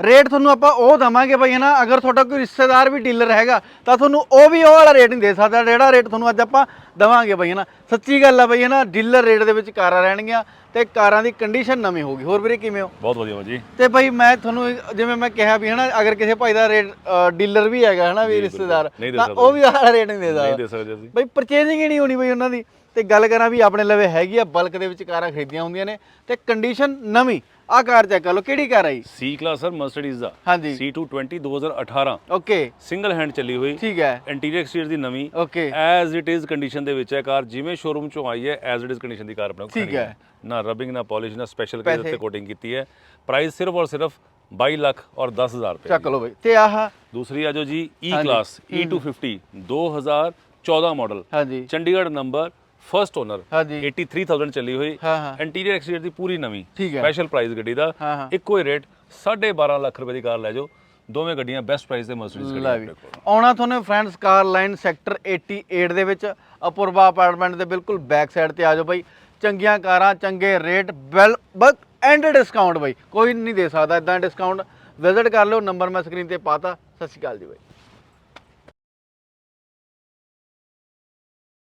Rate ਤੁਹਾਨੂੰ ਆਪਾਂ ਉਹ ਦਵਾਂਗੇ ਬਈ ਹਨਾ? ਅਗਰ ਤੁਹਾਡਾ ਕੋਈ ਰਿਸ਼ਤੇਦਾਰ ਵੀ ਡੀਲਰ ਹੈਗਾ ਤਾਂ ਤੁਹਾਨੂੰ ਉਹ ਵੀ ਉਹ ਵਾਲਾ ਰੇਟ ਨਹੀਂ ਦੇ ਸਕਦਾ। ਜਿਹੜਾ ਰੇਟ ਤੁਹਾਨੂੰ ਅੱਜ ਆਪਾਂ ਦਵਾਂਗੇ ਬਈ ਹਨਾ? ਸੱਚੀ ਗੱਲ ਆ ਬਈ ਹਨਾ? ਡੀਲਰ ਰੇਟ ਦੇ ਵਿੱਚ ਕਾਰਾਂ ਰਹਿਣਗੀਆਂ ਤੇ ਕਾਰਾਂ ਦੀ ਕੰਡੀਸ਼ਨ ਨਵੀਂ ਹੋਊਗੀ। ਹੋਰ ਵੀਰੇ ਕਿਵੇਂ ਹੋ? ਬਹੁਤ ਵਧੀਆ ਜੀ ਤੇ ਬਈ ਮੈਂ ਤੁਹਾਨੂੰ ਜਿਵੇਂ ਮੈਂ ਕਿਹਾ ਵੀ ਹਨਾ ਅਗਰ ਕਿਸੇ ਭਾਈ ਦਾ ਰੇਟ ਡੀਲਰ ਵੀ ਹੈਗਾ ਹਨਾ ਵੀ ਰਿਸ਼ਤੇਦਾਰ ਨਹੀਂ ਤਾਂ। ਉਹ ਵੀ ਆਹ ਰੇਟ ਨਹੀਂ ਦੇ ਨਹੀਂ ਸਕਦਾ। ਦੇ ਸਕਦੇ ਬਈ ਪਰਚੇਜ਼ਿੰਗ ਹੀ ਨਹੀਂ ਹੋਣੀ ਬਈ ਉਹਨਾਂ ਦੀ। ਤੇ ਗੱਲ ਕਰਾਂ ਵੀ ਆਪਣੇ ਲਵੇ ਹੈਗੀ ਆ ਬਲਕ ਦੇ ਵਿੱਚ ਕਾਰਾਂ ਖਰੀਦੀਆਂ ਹੁੰਦੀਆਂ ਨੇ ਤੇ ਕੰਡੀਸ਼ਨ ਨਵੀਂ। ਆਹ ਕਾਰ ਚੈੱਕ ਕਰ ਲਓ ਕਿਹੜੀ ਕਾਰ ਆਈ ਸੀ ਕਲਾਸ ਸਰ ਮਰਸੀਡੀਜ਼ ਦਾ ਹਾਂਜੀ। C220 2018 okay. ਸਿੰਗਲ ਹੈਂਡ ਚੱਲੀ ਹੋਈ। ਠੀਕ ਹੈ। ਇੰਟੀਰੀਅਰ ਐਕਸਟੀਰੀਅਰ ਦੀ ਨਵੀਂ। Okay. As it is condition ਦੇ ਵਿੱਚ ਹੈ ਕਾਰ ਜਿਵੇਂ ਸ਼ੋਰੂਮ ਚੋਂ ਆਈ ਹੈ ਐਜ਼ ਇਟ ਇਜ਼ ਕੰਡੀਸ਼ਨ ਦੀ ਕਾਰ ਆਪਣੇ ਕੋਲ ਠੀਕ ਹੈ। ਨਾ ਰਬਿੰਗ ਨਾ ਪਾਲਿਸ਼ ਨਾ ਸਪੈਸ਼ਲ ਕੇਸ। ਉੱਤੇ ਕੋਟਿੰਗ ਕੀਤੀ ਹੈ। ਪ੍ਰਾਈਸ ਸਿਰਫ ਔਰ ਸਿਰਫ 22 ਲੱਖ ਔਰ 10000 ਰੁਪਏ ਚੱਕ ਲਓ ਬਈ। ਤੇ ਆਹ? ਦੂਸਰੀ ਆ ਜੋ E। ਕਲਾਸ E250 2014 ਮਾਡਲ ਹਾਂਜੀ। ਚੰਡੀਗੜ੍ਹ ਨੰਬਰ ਫਰਸਟ ਓਨਰ ਹਾਂਜੀ। 83000 ਚੱਲੀ ਹੋਈ। ਹਾਂ ਹਾਂ। ਇੰਟੀਰੀਅਰ ਐਕਸਟੀਰੀਅਰ ਦੀ ਪੂਰੀ ਨਵੀਂ। ਠੀਕ ਹੈ। ਸਪੈਸ਼ਲ ਪ੍ਰਾਈਸ ਗੱਡੀ ਦਾ। ਇੱਕੋ ਹੀ ਰੇਟ 12.5 ਲੱਖ ਰੁਪਏ ਦੀ ਕਾਰ ਲੈ ਜਾਓ। ਦੋਵੇਂ ਗੱਡੀਆਂ ਬੈਸਟ ਪ੍ਰਾਈਸ ਤੇ ਮਰਸੀਡੀਜ਼ ਗੱਡੀਆਂ ਆਉਣਾ ਤੁਹਾਨੂੰ ਫਰੈਂਡਸ ਕਾਰ ਲਾਈਨ ਸੈਕਟਰ 88 ਦੇ ਵਿੱਚ। ਅਪੂਰਵਾ ਅਪਾਰਟਮੈਂਟ ਦੇ ਬਿਲਕੁਲ ਬੈਕ ਸਾਈਡ ਤੇ ਆ ਜਾਓ ਬਾਈ। ਚੰਗੀਆਂ ਕਾਰਾਂ ਚੰਗੇ ਰੇਟ ਵੈਲ ਬਕ ਐਂਡ ਡਿਸਕਾਊਂਟ ਬਾਈ। ਕੋਈ ਨਹੀਂ ਦੇ ਸਕਦਾ ਇਦਾਂ ਡਿਸਕਾਊਂਟ ਵਿਜ਼ਿਟ ਕਰ ਲਿਓ ਨੰਬਰ ਮੈਂ ਸਕਰੀਨ ਤੇ ਪਾਤਾ। ਸਤਿ ਸ਼੍ਰੀ ਅਕਾਲ ਜੀ ਬਾਈ।